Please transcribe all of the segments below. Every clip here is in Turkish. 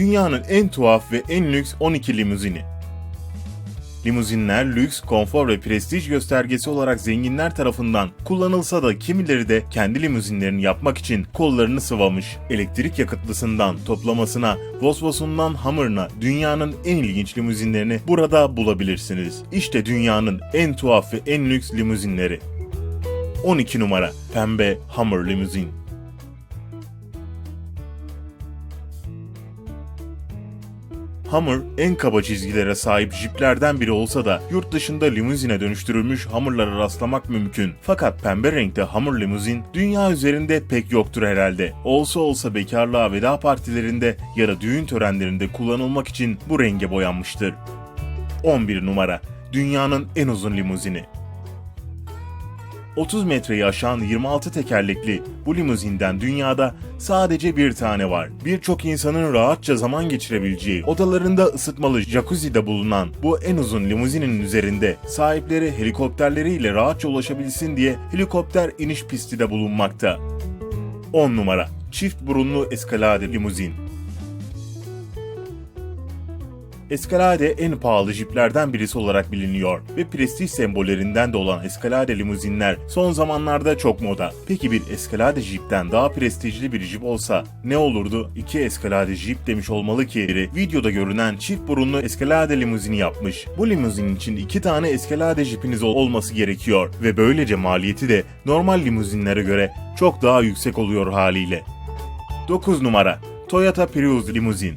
dünyanın en tuhaf ve en lüks 12 limuzini. Limuzinler lüks, konfor ve prestij göstergesi olarak zenginler tarafından kullanılsa da kimileri de kendi limuzinlerini yapmak için kollarını sıvamış. Elektrik yakıtlısından toplamasına, Volvo'sundan Hummer'ına dünyanın en ilginç limuzinlerini burada bulabilirsiniz. İşte dünyanın en tuhaf ve en lüks limuzinleri. 12 numara Pembe Hummer Limuzin Hummer en kaba çizgilere sahip jiplerden biri olsa da yurt dışında limuzine dönüştürülmüş Hummer'lara rastlamak mümkün. Fakat pembe renkte Hummer limuzin dünya üzerinde pek yoktur herhalde. Olsa olsa bekarlığa veda partilerinde ya da düğün törenlerinde kullanılmak için bu renge boyanmıştır. 11 numara Dünyanın en uzun limuzini 30 metreyi aşan 26 tekerlekli bu limuzinden dünyada sadece bir tane var. Birçok insanın rahatça zaman geçirebileceği, odalarında ısıtmalı jacuzzi'de bulunan bu en uzun limuzinin üzerinde sahipleri helikopterleriyle rahatça ulaşabilsin diye helikopter iniş pisti de bulunmakta. 10 numara Çift burunlu eskalade limuzin Escalade en pahalı jiplerden birisi olarak biliniyor ve prestij sembollerinden de olan Escalade limuzinler son zamanlarda çok moda. Peki bir Escalade jipten daha prestijli bir jip olsa ne olurdu? İki Escalade jip demiş olmalı ki biri videoda görünen çift burunlu Escalade limuzini yapmış. Bu limuzin için iki tane Escalade jipiniz ol- olması gerekiyor ve böylece maliyeti de normal limuzinlere göre çok daha yüksek oluyor haliyle. 9 numara Toyota Prius limuzin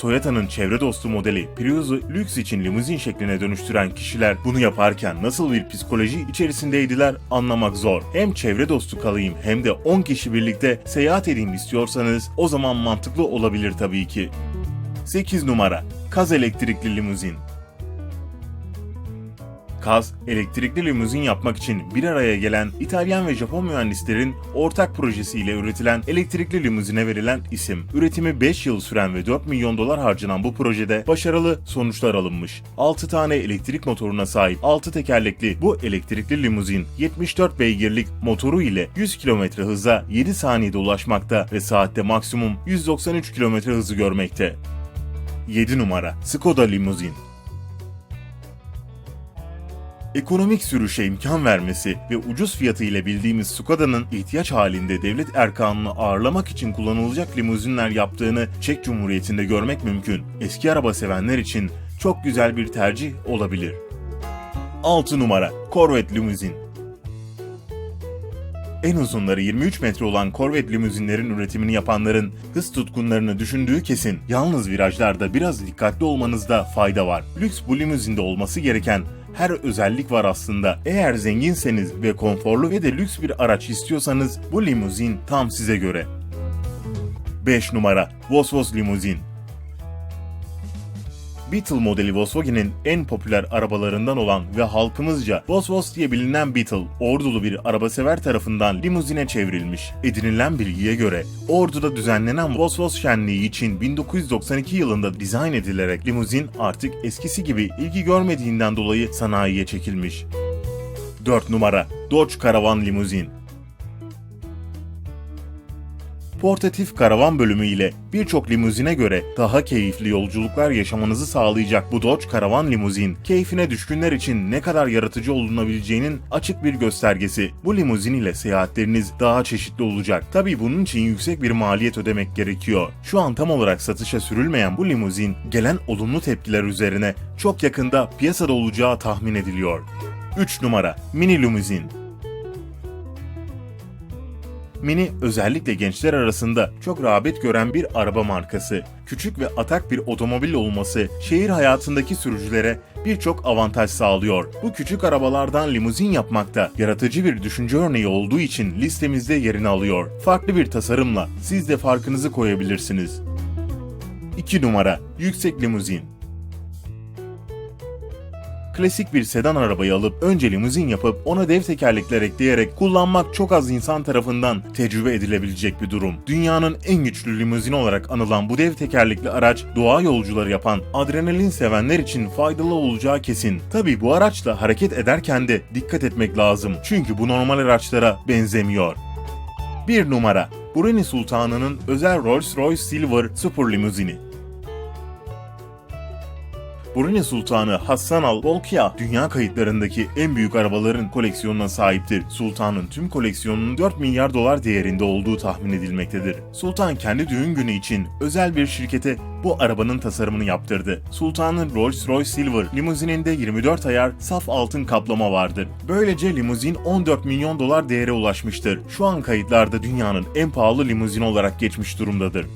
Toyota'nın çevre dostu modeli Prius'u lüks için limuzin şekline dönüştüren kişiler bunu yaparken nasıl bir psikoloji içerisindeydiler anlamak zor. Hem çevre dostu kalayım hem de 10 kişi birlikte seyahat edeyim istiyorsanız o zaman mantıklı olabilir tabii ki. 8 numara Kaz elektrikli limuzin Kaz, elektrikli limuzin yapmak için bir araya gelen İtalyan ve Japon mühendislerin ortak projesiyle üretilen elektrikli limuzine verilen isim. Üretimi 5 yıl süren ve 4 milyon dolar harcanan bu projede başarılı sonuçlar alınmış. 6 tane elektrik motoruna sahip 6 tekerlekli bu elektrikli limuzin 74 beygirlik motoru ile 100 km hıza 7 saniyede ulaşmakta ve saatte maksimum 193 km hızı görmekte. 7 numara Skoda limuzin Ekonomik sürüşe imkan vermesi ve ucuz fiyatı ile bildiğimiz Skoda'nın ihtiyaç halinde devlet erkanını ağırlamak için kullanılacak limuzinler yaptığını Çek Cumhuriyeti'nde görmek mümkün. Eski araba sevenler için çok güzel bir tercih olabilir. 6 numara Corvette limuzin en uzunları 23 metre olan Corvette limuzinlerin üretimini yapanların hız tutkunlarını düşündüğü kesin. Yalnız virajlarda biraz dikkatli olmanızda fayda var. Lüks bu limuzinde olması gereken her özellik var aslında. Eğer zenginseniz ve konforlu ve de lüks bir araç istiyorsanız bu limuzin tam size göre. 5 numara Vosvos limuzin Beetle modeli Volkswagen'in en popüler arabalarından olan ve halkımızca Vosvos diye bilinen Beetle, ordulu bir arabasever tarafından limuzine çevrilmiş. Edinilen bilgiye göre, Ordu'da düzenlenen Vosvos şenliği için 1992 yılında dizayn edilerek limuzin artık eskisi gibi ilgi görmediğinden dolayı sanayiye çekilmiş. 4 numara Dodge Caravan Limuzin portatif karavan bölümü ile birçok limuzine göre daha keyifli yolculuklar yaşamanızı sağlayacak bu Dodge Karavan limuzin, keyfine düşkünler için ne kadar yaratıcı olunabileceğinin açık bir göstergesi. Bu limuzin ile seyahatleriniz daha çeşitli olacak. Tabii bunun için yüksek bir maliyet ödemek gerekiyor. Şu an tam olarak satışa sürülmeyen bu limuzin gelen olumlu tepkiler üzerine çok yakında piyasada olacağı tahmin ediliyor. 3 numara Mini Limuzin Mini özellikle gençler arasında çok rağbet gören bir araba markası. Küçük ve atak bir otomobil olması şehir hayatındaki sürücülere birçok avantaj sağlıyor. Bu küçük arabalardan limuzin yapmakta yaratıcı bir düşünce örneği olduğu için listemizde yerini alıyor. Farklı bir tasarımla siz de farkınızı koyabilirsiniz. 2 numara Yüksek Limuzin klasik bir sedan arabayı alıp önce limuzin yapıp ona dev tekerlekler ekleyerek kullanmak çok az insan tarafından tecrübe edilebilecek bir durum. Dünyanın en güçlü limuzini olarak anılan bu dev tekerlekli araç doğa yolcuları yapan adrenalin sevenler için faydalı olacağı kesin. Tabi bu araçla hareket ederken de dikkat etmek lazım. Çünkü bu normal araçlara benzemiyor. 1 numara Brunei Sultanı'nın özel Rolls-Royce Silver Super limuzini. Brunei Sultanı Hassan Al Bolkiah dünya kayıtlarındaki en büyük arabaların koleksiyonuna sahiptir. Sultanın tüm koleksiyonunun 4 milyar dolar değerinde olduğu tahmin edilmektedir. Sultan kendi düğün günü için özel bir şirkete bu arabanın tasarımını yaptırdı. Sultanın Rolls-Royce Silver limuzininde 24 ayar saf altın kaplama vardır. Böylece limuzin 14 milyon dolar değere ulaşmıştır. Şu an kayıtlarda dünyanın en pahalı limuzini olarak geçmiş durumdadır.